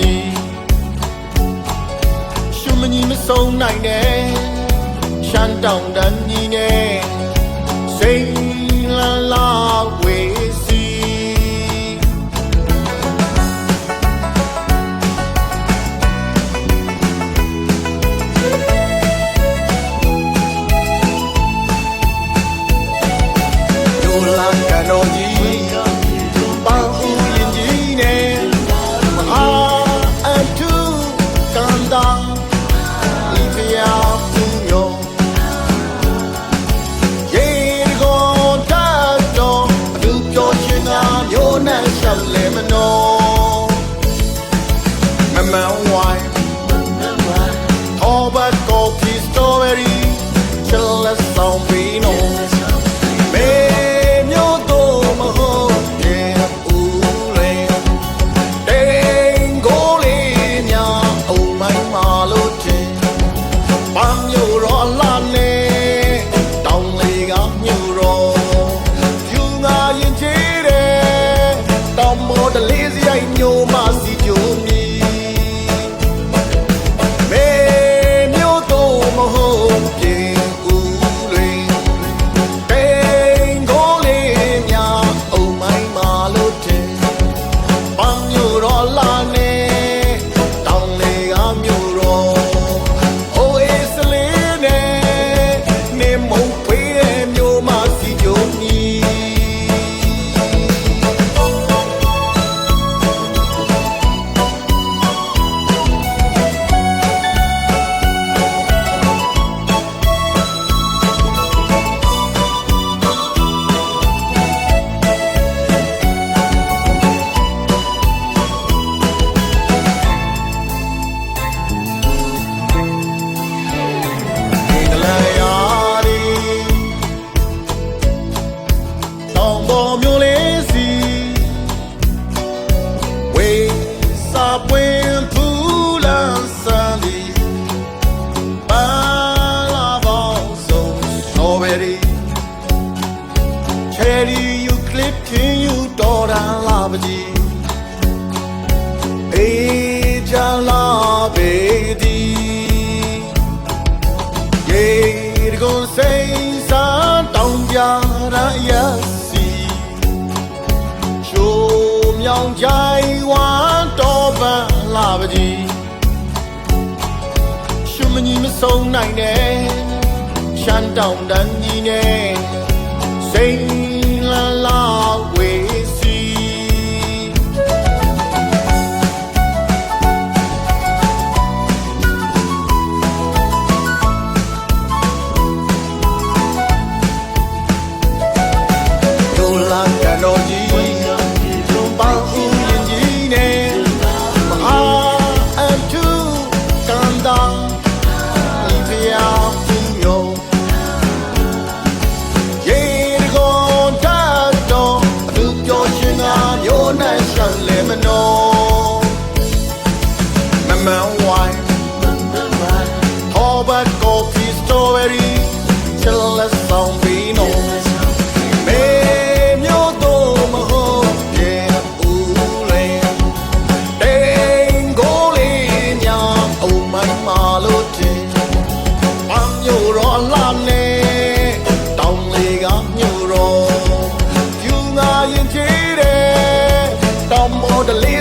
ကြီးရှင်မကြီးမဆုံးနိုင်နဲ့ရှမ်းတောင်တန်းကြီးနဲ့စိန်လာလာဝေးစီတို့လာကတော်ကြီး lemon ကြိုင်ဝမ်းတော်ပန်လာပါကြီးရှင်မကြီးမဆုံးနိုင်နဲ့ချမ်းတောင်တန်းကြီးနဲ့စိတ်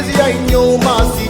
crazy, I know my